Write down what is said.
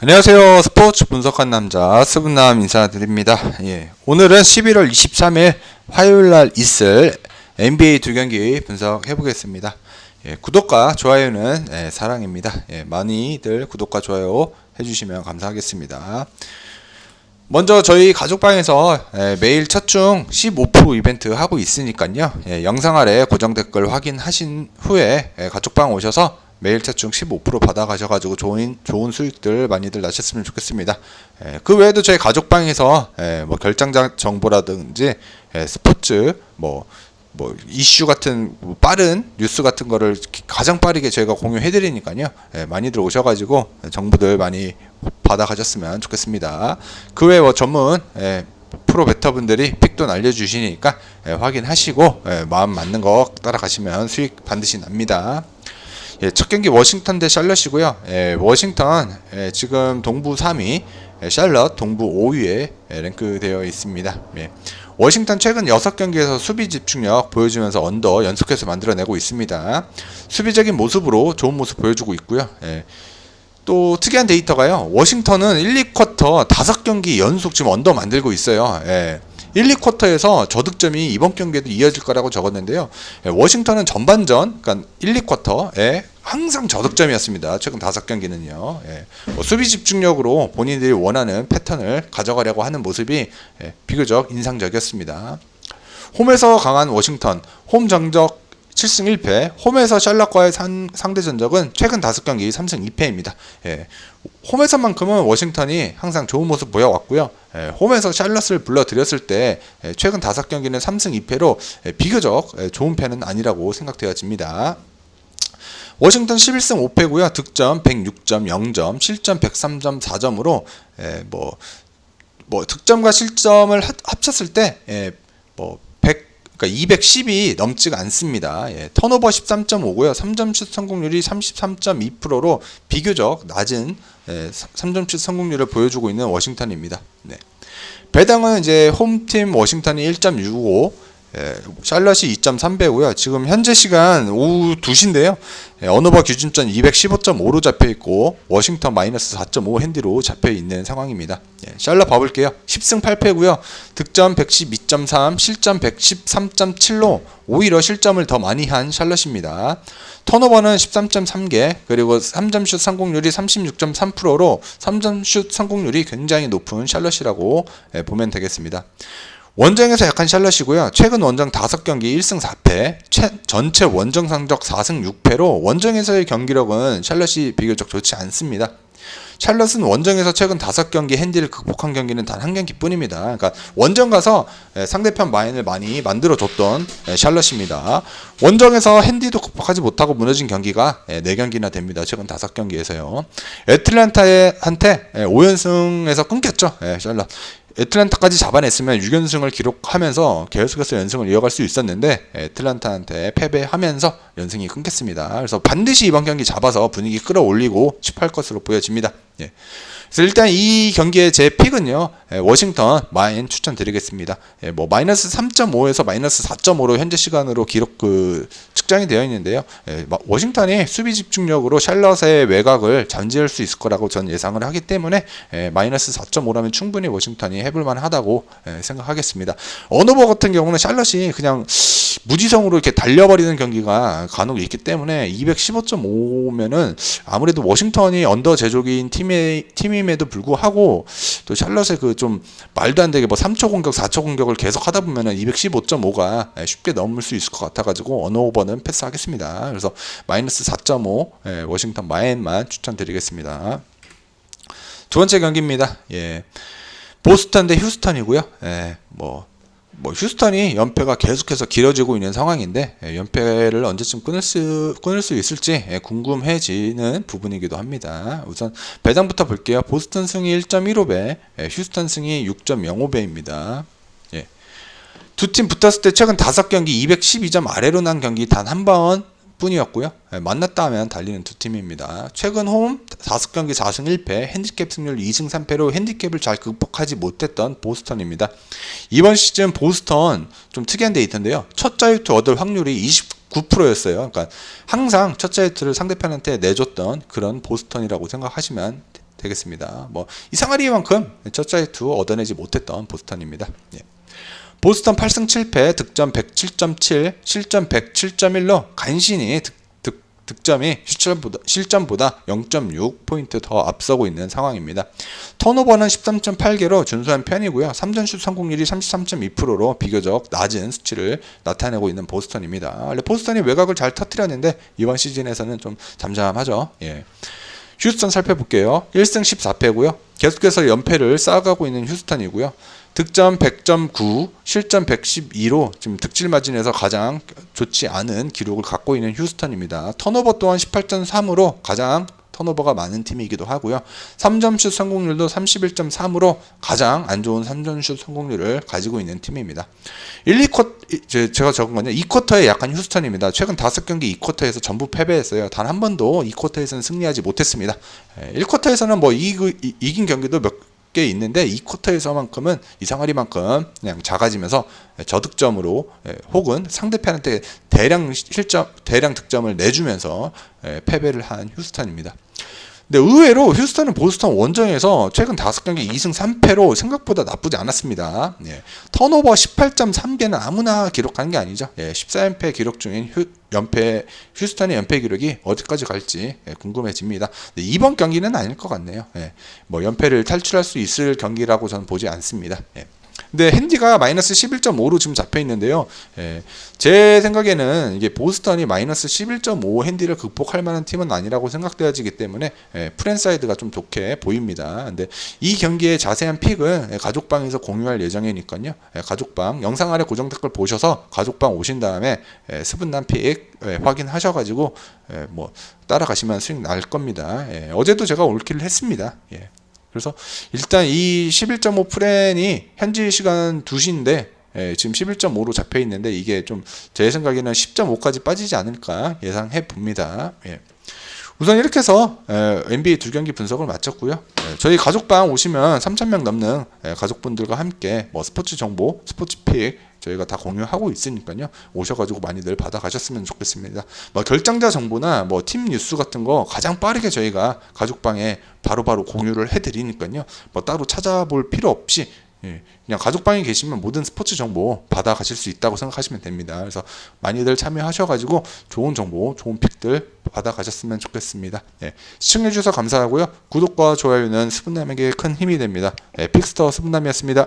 안녕하세요. 스포츠 분석한 남자 스분남 인사드립니다. 예, 오늘은 11월 23일 화요일 날 있을 NBA 두 경기 분석해 보겠습니다. 예, 구독과 좋아요는 예, 사랑입니다. 예, 많이들 구독과 좋아요 해주시면 감사하겠습니다. 먼저 저희 가족방에서 예, 매일 첫중 15% 이벤트 하고 있으니까요. 예, 영상 아래 고정 댓글 확인하신 후에 예, 가족방 오셔서 매일 첫중 15% 받아가셔가지고 좋은 좋은 수익들 많이들 나셨으면 좋겠습니다. 예, 그 외에도 저희 가족방에서 예, 뭐 결정장 정보라든지 예, 스포츠 뭐뭐 이슈 같은 뭐 빠른 뉴스 같은 거를 가장 빠르게 저희가 공유해 드리니까요. 예, 많이들 오셔가지고 정보들 많이 받아 가셨으면 좋겠습니다. 그 외에 뭐 전문 예, 프로 베터분들이 픽도 날려주시니까 예, 확인하시고 예, 마음 맞는 거 따라가시면 수익 반드시 납니다. 예, 첫 경기 워싱턴 대 샬럿이고요. 예, 워싱턴 예, 지금 동부 3위, 예, 샬럿 동부 5위에 예, 랭크되어 있습니다. 예. 워싱턴 최근 6경기에서 수비 집중력 보여주면서 언더 연속해서 만들어내고 있습니다. 수비적인 모습으로 좋은 모습 보여주고 있고요. 예. 또 특이한 데이터가요. 워싱턴은 1, 2쿼터 5경기 연속 지금 언더 만들고 있어요. 예. 1, 2쿼터에서 저득점이 이번 경기에도 이어질 거라고 적었는데요. 예, 워싱턴은 전반전, 그러니까 1, 2쿼터에 항상 저득점이었습니다. 최근 5경기는요. 예, 뭐 수비 집중력으로 본인들이 원하는 패턴을 가져가려고 하는 모습이 예, 비교적 인상적이었습니다. 홈에서 강한 워싱턴, 홈 정적 7승 1패, 홈에서 샬럿과의 상, 상대 전적은 최근 5경기 3승 2패입니다. 예, 홈에서만큼은 워싱턴이 항상 좋은 모습 보여왔고요. 예, 홈에서 샬럿을 불러들였을 때 예, 최근 5경기는 3승 2패로 예, 비교적 예, 좋은 패는 아니라고 생각되어집니다. 워싱턴 11승 5패고요. 득점 106점 0점, 실점 103점 4점으로 예, 뭐, 뭐 득점과 실점을 합- 합쳤을 때 예, 뭐 100, 그러니까 210이 넘지가 않습니다. 예, 턴오버 13.5고요. 3점 슛 성공률이 33.2%로 비교적 낮은 예, 3점 슛 성공률을 보여주고 있는 워싱턴입니다. 네. 배당은 이제 홈팀 워싱턴이 1.65, 예, 샬럿이 2.3배고요. 지금 현재 시간 오후 2시인데요. 예, 언어버 기준점 215.5로 잡혀 있고 워싱턴 마이너스 4.5 핸디로 잡혀 있는 상황입니다. 예, 샬럿 봐볼게요. 10승 8패고요. 득점 112.3, 실점 113.7로 오히려 실점을 더 많이 한 샬럿입니다. 턴오버는 13.3개, 그리고 3점 슛 성공률이 36.3%로 3점 슛 성공률이 굉장히 높은 샬럿이라고 예, 보면 되겠습니다. 원정에서 약한 샬럿이고요. 최근 원정 5경기 1승 4패, 최- 전체 원정 성적 4승 6패로 원정에서의 경기력은 샬럿이 비교적 좋지 않습니다. 샬럿은 원정에서 최근 5경기 핸디를 극복한 경기는 단 한 경기뿐입니다. 그러니까 원정 가서 예, 상대편 마인을 많이 만들어 줬던 예, 샬럿입니다. 원정에서 핸디도 극복하지 못하고 무너진 경기가 4경기나 됩니다. 최근 5경기에서요. 애틀란타한테 5연승에서 끊겼죠. 예, 샬럿. 애틀란타까지 잡아냈으면 6연승을 기록하면서 계속해서 연승을 이어갈 수 있었는데 애틀란타한테 패배하면서 연승이 끊겼습니다. 그래서 반드시 이번 경기 잡아서 분위기 끌어올리고 싶할 것으로 보여집니다. 예. 그래서 일단 이 경기의 제 픽은요 예, 워싱턴 마인 추천드리겠습니다. 예, 뭐 마이너스 3.5에서 마이너스 4.5로 현재 시간으로 기록 그 측정이 되어 있는데요. 예, 마- 워싱턴이 수비 집중력으로 샬럿의 외곽을 잠재울 수 있을 거라고 전 예상을 하기 때문에 예, 마이너스 4.5라면 충분히 워싱턴이 해볼 만 하다고 예, 생각하겠습니다. 언어버 같은 경우는 샬럿이 그냥 무지성으로 이렇게 달려버리는 경기가 간혹 있기 때문에 215.5면은 아무래도 워싱턴이 언더 제조기인 팀의 팀 임에도 불구하고 또 샬럿의 그 좀 말도 안 되게 뭐 3초 공격, 4초 공격을 계속 하다 보면은 215.5가 쉽게 넘을 수 있을 것 같아가지고 언어 오버는 패스하겠습니다. 그래서 마이너스 4.5 예, 워싱턴 마인만 추천드리겠습니다. 두 번째 경기입니다. 예. 보스턴 대 휴스턴이고요. 예, 뭐, 뭐 휴스턴이 연패가 계속해서 길어지고 있는 상황인데 예, 연패를 언제쯤 끊을 수 끊을 수 있을지 예, 궁금해지는 부분이기도 합니다. 우선 배당부터 볼게요. 보스턴 승이 1.15배, 예, 휴스턴 승이 6.05배입니다. 예. 두팀 붙었을 때 최근 5경기 212점 아래로 난 경기 단 한 번 뿐이었고요. 예, 만났다 하면 달리는 두 팀입니다. 최근 홈 5경기 4승 1패, 핸디캡 승률 2승 3패로 핸디캡을 잘 극복하지 못했던 보스턴입니다. 이번 시즌 보스턴 좀 특이한 데이터인데요. 첫 자유투 얻을 확률이 29%였어요. 그러니까 항상 첫 자유투를 상대편한테 내줬던 그런 보스턴이라고 생각하시면 되겠습니다. 뭐 이상하리만큼 첫 자이투 얻어내지 못했던 보스턴입니다. 예. 보스턴 8승 7패, 득점 107.7, 실점 107.1로 간신히 득, 득, 득점이 실점보다, 실점보다 0.6포인트 더 앞서고 있는 상황입니다. 턴오버는 13.8개로 준수한 편이고요. 3점슛 성공률이 33.2%로 비교적 낮은 수치를 나타내고 있는 보스턴입니다. 원래 보스턴이 외곽을 잘 터뜨렸는데 이번 시즌에서는 좀 잠잠하죠. 예. 휴스턴 살펴볼게요. 1승 14패고요. 계속해서 연패를 쌓아가고 있는 휴스턴이고요. 득점 100.9, 실점 112로 지금 득실 마진에서 가장 좋지 않은 기록을 갖고 있는 휴스턴입니다. 턴오버 또한 18.3으로 가장 턴오버가 많은 팀이기도 하고요. 3점슛 성공률도 31.3으로 가장 안 좋은 3점슛 성공률을 가지고 있는 팀입니다. 1, 2쿼터 제가 적은 건요. 2쿼터에 약한 휴스턴입니다. 최근 5경기 2쿼터에서 전부 패배했어요. 단 한 번도 2쿼터에서는 승리하지 못했습니다. 1쿼터에서는 뭐 이기, 이- 이긴 경기도 몇 개 있는데 2쿼터에서만큼은 이상하리만큼 그냥 작아지면서 저득점으로 예, 혹은 상대편한테 대량 실점 대량 득점을 내주면서 예, 패배를 한 휴스턴입니다. 근데 의외로 휴스턴은 보스턴 원정에서 최근 5경기 2승 3패로 생각보다 나쁘지 않았습니다. 예. 턴오버 18.3개는 아무나 기록하는 게 아니죠. 예, 14연패 기록 중인 휴, 연패 휴스턴의 연패 기록이 어디까지 갈지 예, 궁금해집니다. 이번 경기는 아닐 것 같네요. 예, 뭐 연패를 탈출할 수 있을 경기라고 저는 보지 않습니다. 예. 근데 핸디가 마이너스 11.5로 지금 잡혀 있는데요. 예, 제 생각에는 이게 보스턴이 마이너스 11.5 핸디를 극복할 만한 팀은 아니라고 생각되어지기 때문에 예, 프랜사이드가 좀 좋게 보입니다. 근데 이 경기의 자세한 픽은 예, 가족방에서 공유할 예정이니까요. 예, 가족방 영상 아래 고정 댓글 보셔서 가족방 오신 다음에 예, 스분난 픽 예, 확인하셔가지고 예, 뭐 따라가시면 수익 날 겁니다. 예, 어제도 제가 올킬을 했습니다. 예. 그래서 일단 이 11.5 프렌이 현지 시간 2시인데 예, 지금 11.5로 잡혀 있는데 이게 좀 제 생각에는 10.5까지 빠지지 않을까 예상해 봅니다. 예. 우선 이렇게 해서 에, NBA 두 경기 분석을 마쳤고요. 예, 저희 가족방 오시면 3,000명 넘는 예, 가족분들과 함께 뭐 스포츠 정보, 스포츠 픽 저희가 다 공유하고 있으니까요. 오셔가지고 많이들 받아가셨으면 좋겠습니다. 뭐 결정자 정보나 뭐 팀 뉴스 같은 거 가장 빠르게 저희가 가족방에 바로바로 공유를 해드리니까요. 뭐 따로 찾아볼 필요 없이 예, 그냥 가족방에 계시면 모든 스포츠 정보 받아 가실 수 있다고 생각하시면 됩니다. 그래서 많이들 참여하셔가지고 좋은 정보, 좋은 픽들 받아 가셨으면 좋겠습니다. 예, 시청해주셔서 감사하고요. 구독과 좋아요는 스분남에게 큰 힘이 됩니다. 예, 픽스터 스분남이었습니다.